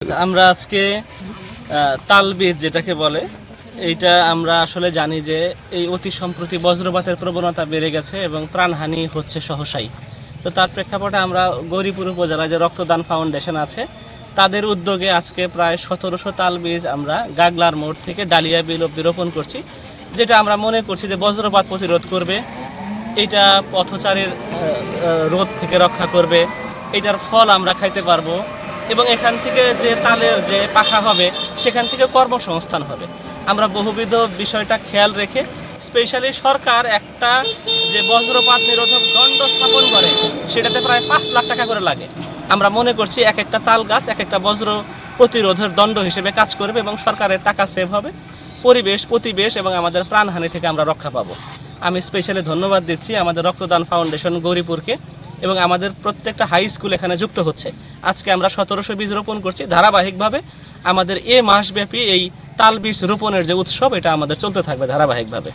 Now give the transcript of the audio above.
আচ্ছা, আমরা আজকে আহ, তাল বীজ যেটাকে বলে এইটা আমরা আসলে জানি যে এই অতি সম্প্রতি বজ্রপাতের প্রবণতা বেড়ে গেছে এবং প্রাণহানি হচ্ছে সহসাই। তো তার প্রেক্ষাপটে আমরা গৌরীপুর উপজেলায় যে রক্তদান ফাউন্ডেশন আছে তাদের উদ্যোগে আজকে প্রায় সতেরোশো তাল বীজ আমরা গাগলার মোড় থেকে ডালিয়া বিল অব্দি রোপণ করছি যেটা আমরা মনে করছি যে বজ্রপাত প্রতিরোধ করবে এটা পথচারীর রোদ থেকে রক্ষা করবে এটার ফল আমরা খাইতে পারব। এবং এখান থেকে যে তালের যে পাখা হবে, সেখান থেকে কর্মসংস্থান হবে। আমরা বহুবিধ বিষয়টা খেয়াল রেখে, স্পেশালি সরকার একটা যে বজ্রপাত নিরোধক দণ্ড স্থাপন করে, সেটাতে প্রায় পাঁচ লাখ টাকা করে লাগে। আমরা মনে করছি এক একটা তাল গাছ, এক একটা বজ্র প্রতিরোধের দণ্ড হিসেবে কাজ করবে এবং সরকারের টাকা সেভ হবে। পরিবেশ প্রতিবেশ এবং আমাদের প্রাণহানি থেকে আমরা রক্ষা পাবো। আমি স্পেশালি ধন্যবাদ দিচ্ছি আমাদের রক্তদান ফাউন্ডেশন গৌরীপুরকে। এবং আমাদের প্রত্যেকটা হাই স্কুল এখানে যুক্ত হচ্ছে। আজকে আমরা সতেরোশো বীজ রোপণ করছি। ধারাবাহিকভাবে আমাদের এ মাসব্যাপী এই তাল বীজ রোপণের যে উৎসব, এটা আমাদের চলতে থাকবে ধারাবাহিকভাবে।